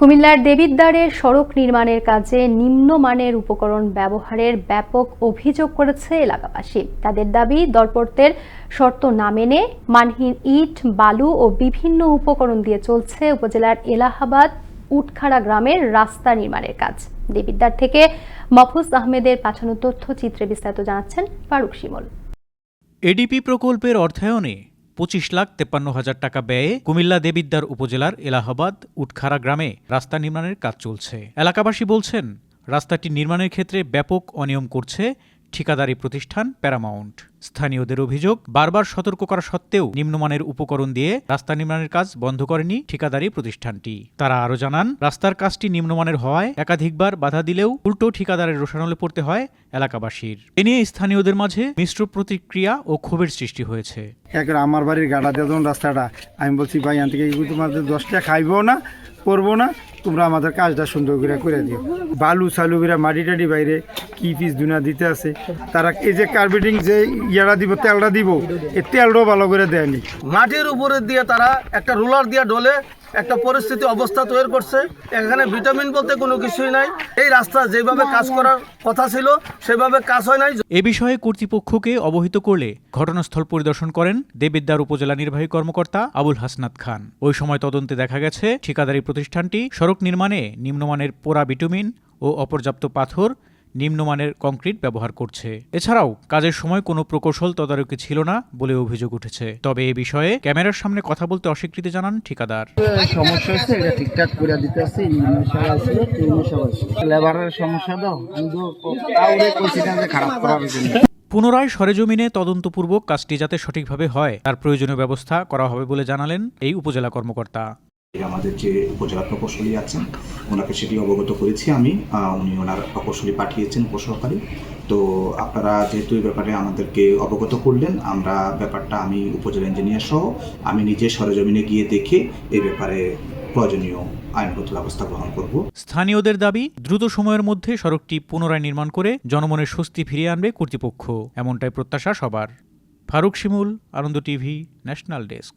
কুমিল্লার দেবিদ্বারের সড়ক নির্মাণের কাজে নিম্নমানের উপকরণ ব্যবহারের ব্যাপক অভিযোগ করেছে এলাকাবাসী। তাদের দাবি, দরপত্রের শর্ত না মেনে মানহীন ইট, বালু ও বিভিন্ন উপকরণ দিয়ে চলছে উপজেলার এলাহাবাদ উটখাড়া গ্রামের রাস্তা নির্মাণের কাজ। দেবিদ্বার থেকে মফুজ আহমেদের পাঠানো তথ্যচিত্রে বিস্তারিত জানাচ্ছেন ফারুক শিমল। এডিপি প্রকল্পের অর্থায়নে পঁচিশ লাখ তেপ্পান্ন হাজার টাকা ব্যয়ে কুমিল্লা দেবিদ্যার উপজেলার এলাহাবাদ উটখারা গ্রামে রাস্তা নির্মাণের কাজ চলছে। এলাকাবাসী বলছেন, রাস্তাটি নির্মাণের ক্ষেত্রে ব্যাপক অনিয়ম করছে ঠিকাদারি প্রতিষ্ঠান প্যারামাউন্ট। স্থানীয়দের অভিযোগ, বারবার সতর্ক করা সত্ত্বেও নিম্নমানের উপকরণ দিয়ে রাস্তা নির্মাণের কাজ বন্ধ করেনি ঠিকাদারি প্রতিষ্ঠানটি। তারা আরও জানান, রাস্তার কাজটি নিম্নমানের হওয়ায় একাধিকবার বাধা দিলেও উল্টো ঠিকাদারের রোষানলে পড়তে হয় এলাকাবাসীর। এ নিয়ে স্থানীয়দের মাঝে মিশ্র প্রতিক্রিয়া ও ক্ষোভের সৃষ্টি হয়েছে। একের আমার বাড়ির গাড়া দিয়ে রাস্তাটা, আমি বলছি, ভাই, এখান থেকে দশটা খাইবো না, করব না। তোমরা আমাদের কাজটা সুন্দর করে করে দিও। বালু সালু করে মাটি টাটি বাইরে কি পিস দুনা দিতে আছে? তারা এই যে কার্পেটিং যে ইয়ারা দিব, তেলটা দিব, এই তেলটাও ভালো করে দেয়নি। মাটির উপরে দিয়ে তারা একটা রোলার দিয়ে ডলে একটা পরিস্থিতি অবস্থা তৈরি করছে। এখানে ভিটামিন বলতে কোনো কিছুই নাই। এই রাস্তা যেভাবে কাজ করার কথা ছিল, সেভাবে কাজ হয় নাই। এ বিষয়ে কর্তৃপক্ষকে অবহিত করলে ঘটনাস্থল পরিদর্শন করেন দেবিদ্বার উপজেলা নির্বাহী কর্মকর্তা আবুল হাসনাত খান। ওই সময় তদন্তে দেখা গেছে, ঠিকাদারি প্রতিষ্ঠানটি সড়ক নির্মাণে নিম্নমানের পোড়া বিটুমিন ও অপর্যাপ্ত পাথর নিম্নমানের কংক্রিট ব্যবহার করছে। এছাড়াও কাজের সময় কোনো প্রকৌশল তদারকি ছিল না বলে অভিযোগ উঠেছে। তবে এ বিষয়ে ক্যামেরার সামনে কথা বলতে অস্বীকৃতি জানান ঠিকাদার। সমস্যা হচ্ছে এটা ঠিকঠাক করে লেবারের সমস্যা দাও খারাপ করার জন্য। পুনরায় সরেজমিনে তদন্তপূর্বক কাজটি যাতে সঠিকভাবে হয় তার প্রয়োজনীয় ব্যবস্থা করা হবে বলে জানালেন এই উপজেলা কর্মকর্তা। আমাদের যে উপজেলা প্রকৌশলী আছেন, ওনাকে সেটি অবগত করেছি আমি। উনি ওনার প্রকৌশলী পাঠিয়েছেন উপসহকারী। তো আপনারা যেহেতু এই ব্যাপারে আমাদেরকে অবগত করলেন, আমরা ব্যাপারটা আমি উপজেলা ইঞ্জিনিয়ার সহ, আমি নিজে সরজমিনে গিয়ে দেখে এই ব্যাপারে প্রয়োজনীয় আইনগত ব্যবস্থা গ্রহণ করব। স্থানীয়দের দাবি, দ্রুত সময়ের মধ্যে সড়কটি পুনরায় নির্মাণ করে জনমনের স্বস্তি ফিরিয়ে আনবে কর্তৃপক্ষ। এমনটাই প্রত্যাশা সবার। Faruk Shimul, Ananda TV, national desk.